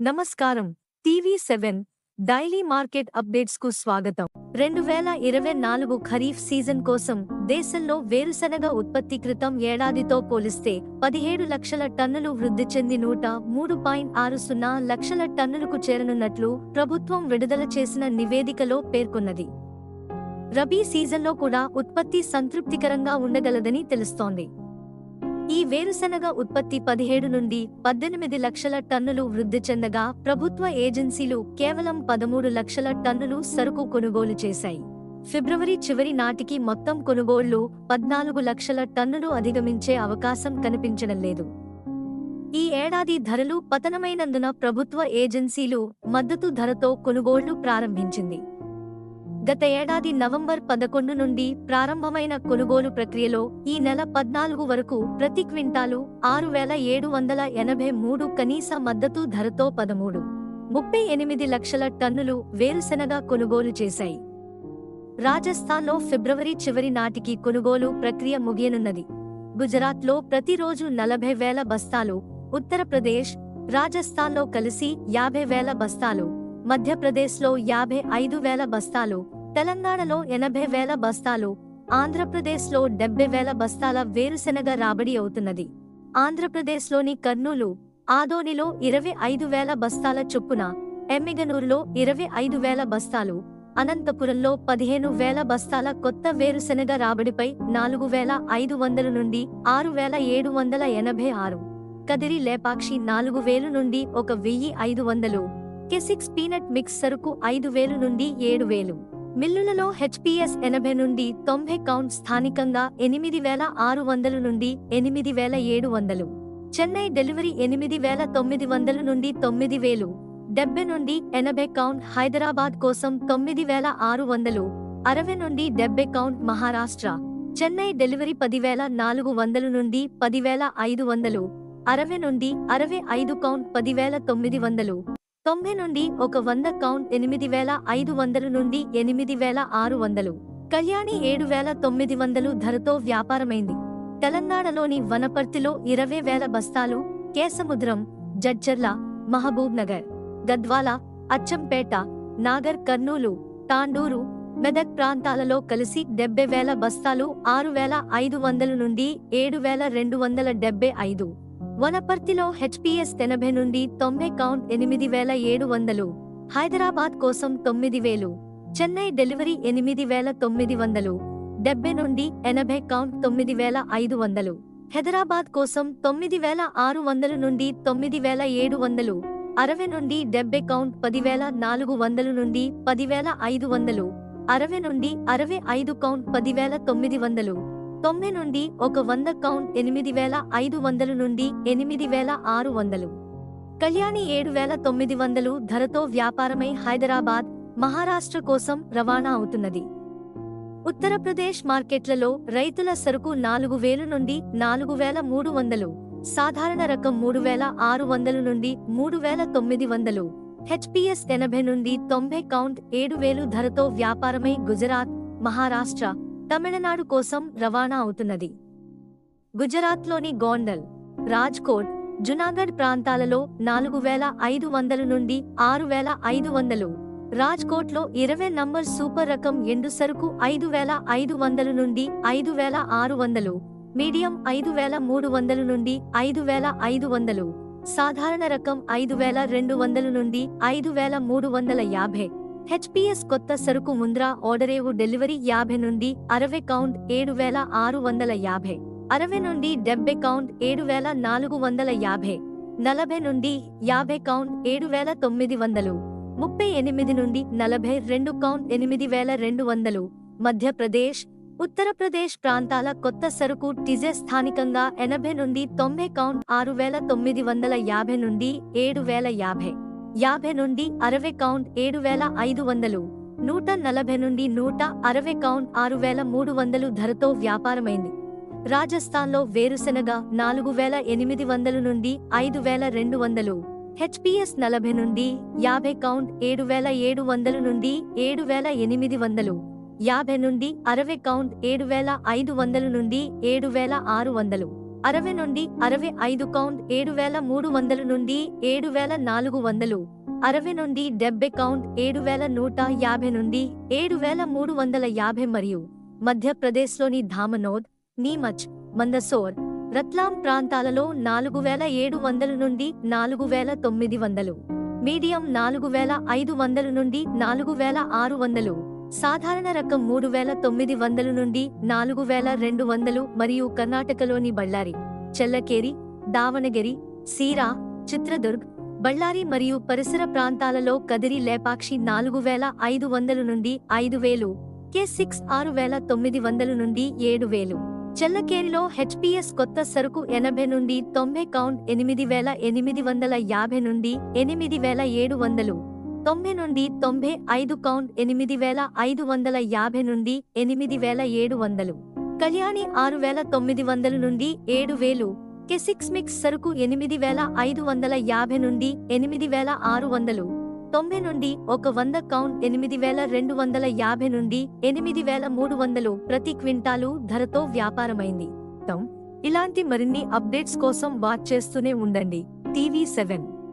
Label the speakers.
Speaker 1: నమస్కారం. TV seven daily market అప్డేట్స్కు స్వాగతం. రెండు వేల ఇరవై నాలుగు ఖరీఫ్ సీజన్ కోసం దేశంలో వేరుశనగ ఉత్పత్తి క్రితం ఏడాదితో పోలిస్తే పదిహేడు లక్షల టన్నులు వృద్ధి చెంది నూట మూడు పాయింట్ ఆరు సున్నా లక్షల టన్నులకు చేరనున్నట్లు ప్రభుత్వం విడుదల చేసిన నివేదికలో పేర్కొన్నది. రబీ సీజన్లో కూడా ఉత్పత్తి సంతృప్తికరంగా ఉండగలదని తెలుస్తోంది. ఈ వేరుశనగ ఉత్పత్తి పదిహేడు నుండి పద్దెనిమిది లక్షల టన్నులు వృద్ధి చెందగా ప్రభుత్వ ఏజెన్సీలు కేవలం పదమూడు లక్షల టన్నులు సరుకు కొనుగోలు చేశాయి. ఫిబ్రవరి చివరి నాటికి మొత్తం కొనుగోళ్ళు పద్నాలుగు లక్షల టన్నులు అధిగమించే అవకాశం కనిపించడం లేదు. ఈ ఏడాది ధరలు పతనమైనందున ప్రభుత్వ ఏజెన్సీలు మద్దతు ధరతో కొనుగోళ్ళు ప్రారంభించింది. గత ఏడాది నవంబర్ పదకొండు నుండి ప్రారంభమైన కొనుగోలు ప్రక్రియలో ఈ నెల పద్నాలుగు వరకు ప్రతి క్వింటాలు ఆరు వేల ఏడు వందల ఎనభై మూడు కనీస మద్దతు ధరతో పదమూడు ముప్పై ఎనిమిది లక్షల టన్నులు వేరుశెనగ కొనుగోలు చేశాయి. రాజస్థాన్లో ఫిబ్రవరి చివరి నాటికి కొనుగోలు ప్రక్రియ ముగియనున్నది. గుజరాత్లో ప్రతిరోజు నలభై వేల బస్తాలు ఉత్తరప్రదేశ్ రాజస్థాన్లో కలిసి యాభై వేల బస్తాలు మధ్యప్రదేశ్లో యాభై ఐదు వేల బస్తాలు తెలంగాణలో ఎనభై వేల బస్తాలు ఆంధ్రప్రదేశ్లో డెబ్బై వేల బస్తాల వేరుశెనగ రాబడి అవుతున్నది. ఆంధ్రప్రదేశ్లోని కర్నూలు ఆదోనిలో ఇరవై ఐదు వేల బస్తాల చొప్పున ఎమ్మిగనూరులో ఇరవై ఐదు వేల బస్తాలు అనంతపురంలో పదిహేను వేల బస్తాల కొత్త వేరుశెనగ రాబడిపై నాలుగు వేల ఐదు వందల నుండి ఆరు వేల ఏడు వందల ఎనభై ఆరు కదిరి లేపాక్షి నాలుగు వేలు నుండి ఒక వెయ్యి ఐదు వందలు కెసిక్స్ పీనట్ మిక్స్ సరుకు ఐదు వేలు నుండి ఏడు వేలు. మిల్లులలో హెచ్పిఎస్ ఎనభై నుండి తొంభై కౌంట్ స్థానికంగా ఎనిమిది వేల ఆరు వందల నుండి ఎనిమిది వేల ఏడు వందలు. చెన్నై డెలివరీ ఎనిమిది వేల తొమ్మిది వందల నుండి తొమ్మిది వేలు. డెబ్బై నుండి ఎనభై కౌంట్ హైదరాబాద్ కోసం తొమ్మిది వేల ఆరు వందలు. అరవై నుండి డెబ్బై కౌంట్ మహారాష్ట్ర. చెన్నై డెలివరీ పదివేల నాలుగు వందల నుండి పదివేల ఐదు వందలు. అరవై నుండి అరవై ఐదు కౌంట్ పదివేల తొమ్మిది వందలు. తొంభై నుండి ఒక వంద కౌంట్ ఎనిమిది వేల ఐదు వందల నుండి ఎనిమిది వేల ఆరు వందలు. కళ్యాణి ఏడు వేల తొమ్మిది వందలు ధరతో వ్యాపారమైంది. తెలంగాణలోని వనపర్తిలో ఇరవై వేల బస్తాలు కేసముద్రం జడ్జర్ల మహబూబ్ నగర్ గద్వాల అచ్చంపేట నాగర్ కర్నూలు తాండూరు మెదక్ ప్రాంతాలలో కలిసి డెబ్బై వేల బస్తాలు ఆరు వేల ఐదు వందల నుండి ఏడు వేల రెండు వందల డెబ్బై ఐదు. వనపర్తిలో హెచ్పిఎస్ ఎనభై నుండి తొంభై కౌంట్ ఎనిమిది వేల ఏడు వందలు హైదరాబాద్ కోసం తొమ్మిది వేలు చెన్నై డెలివరీ ఎనిమిది వేల తొమ్మిది వందలు డెబ్బై నుండి ఎనభై కౌంట్ తొమ్మిది వేల ఐదు వందలు హైదరాబాద్ కోసం తొమ్మిది వేల ఆరు వందల నుండి తొమ్మిది వేల ఏడు వందలు అరవై నుండి డెబ్బై కౌంట్ పదివేల నాలుగు వందల నుండి పదివేల ఐదు వందలు అరవై నుండి అరవై ఐదు కౌంట్ పదివేల తొమ్మిది వందలు. తొంభై నుండి ఒక వంద కౌంట్ ఎనిమిది వేల ఐదు వందలు నుండి ఎనిమిది వేల ఆరు వందలు. కళ్యాణి ఏడు వేల తొమ్మిది వందలు ధరతో వ్యాపారమై హైదరాబాద్ మహారాష్ట్ర కోసం రవాణా అవుతున్నది. ఉత్తరప్రదేశ్ మార్కెట్లలో రైతుల సరుకు నాలుగు వేలు నుండి నాలుగు వేల మూడు వందలు సాధారణ రకం మూడు వేల ఆరు వందలు నుండి మూడు వేల తొమ్మిది వందలు హెచ్పిఎస్ ఎనభై నుండి తొంభై కౌంట్ ఏడు వేలు ధరతో వ్యాపారమై గుజరాత్ మహారాష్ట్ర తమిళనాడు కోసం రవాణా అవుతున్నది. గుజరాత్లోని గోండల్ రాజ్కోట్ జునాగఢ్ ప్రాంతాలలో నాలుగు వేల ఐదు వందల నుండి ఆరు వేల ఐదు వందలు రాజ్కోట్లో ఇరవై నంబర్ సూపర్ రకం ఎండు సరుకు ఐదు వేల ఐదు వందలు నుండి ఐదు వేల ఆరు వందలు మీడియం ఐదు వేల మూడు వందల నుండి ఐదు వేల ఐదు వందలు సాధారణ రకం ఐదు వేల రెండు వందలు నుండి ఐదు వేల మూడు వందల యాభై. హెచ్పిఎస్ కొత్త సరుకు ముంద్రా ఓడరేవు డెలివరీ యాభై నుండి అరవై కౌంట్ ఏడు వేల ఆరు వందల యాభై. అరవై నుండి డెబ్బై కౌంట్ ఏడు వేల నాలుగు వందల యాభై. నలభై నుండి యాభై కౌంట్ ఏడు వేల తొమ్మిది వందలు. ముప్పై ఎనిమిది నుండి నలభై రెండు కౌంట్ ఎనిమిది వేల రెండు వందలు. మధ్యప్రదేశ్ ఉత్తరప్రదేశ్ ప్రాంతాల కొత్త సరుకు టిజె స్థానికంగా ఎనభై నుండి తొంభై కౌంట్ ఆరు వేల తొమ్మిది వందల యాభై నుండి ఏడు వేల యాభై. యాభై నుండి అరవై కౌంట్ ఏడు వేల ఐదు వందలు. నూట నలభై నుండి నూట అరవై కౌంట్ ఆరు వేల మూడు వందలు ధరతో వ్యాపారమైంది. రాజస్థాన్లో వేరుశెనగ నాలుగు వేల ఎనిమిది వందల నుండి ఐదు వేల రెండు వందలు. హెచ్పిఎస్ నలభై నుండి యాభై కౌంట్ ఏడు వేల ఏడు వందలు నుండి ఏడు వేల ఎనిమిది వందలు. యాభై నుండి అరవై కౌంట్ ఏడు వేల ఐదు వందలు నుండి ఏడు వేల ఆరు వందలు. అరవై నుండి అరవై ఐదు కౌంట్ ఏడు వేల మూడు వందలు నుండి ఏడు వేల నాలుగు వందలు. అరవై నుండి డెబ్బై కౌంట్ ఏడు వేల నూట యాభై నుండి ఏడు వేల మూడు వందల యాభై మరియు మధ్యప్రదేశ్లోని ధామనోద్ నీమచ్ మందసోర్ రత్లాం ప్రాంతాలలో నాలుగు వేల ఏడు వందల నుండి నాలుగు వేల తొమ్మిది వందలు. మీడియం నాలుగు వేల ఐదు వందల నుండి నాలుగు వేల ఆరు వందలు. సాధారణ రకం మూడు వేల తొమ్మిది వందలు నుండి నాలుగు వేల రెండు వందలు మరియు కర్ణాటకలోని బళ్ళారి చెల్లకేరి దావణగిరి సీరా చిత్రదుర్గ్ బళ్ళారి మరియు పరిసర ప్రాంతాలలో కదిరి లేపాక్షి నాలుగు వేల ఐదు వందలు నుండి ఐదు వేలు కే సిక్స్ ఆరు వేల తొమ్మిది వందలు నుండి ఏడు వేలు. చెల్లకేరిలో హెచ్పిఎస్ కొత్త సరుకు ఎనభై నుండి తొంభై కౌంట్ ఎనిమిది వేల ఎనిమిది వందల యాభై నుండి ఎనిమిది వేల ఏడు వందలు. తొంభై నుండి తొంభై ఐదు కౌంట్ ఎనిమిది వేల ఐదు వందల యాభై నుండి ఎనిమిది వేల ఏడు వందలు. కళ్యాణి ఆరు వేల తొమ్మిది వందల నుండి ఏడు వేలు. కెసిక్స్ మిక్స్ సరుకు ఎనిమిది వేల ఐదు వందల యాభై నుండి ఎనిమిది వేల ఆరు వందలు. తొంభై నుండి ఒక వంద కౌంట్ ఎనిమిది వేల రెండు వందల యాభై నుండి ఎనిమిది వేల మూడు వందలు ప్రతి క్వింటాలు ధరతో వ్యాపారమైంది. ఇలాంటి మరిన్ని అప్డేట్స్ కోసం వాచ్ చేస్తూనే ఉండండి. TV seven.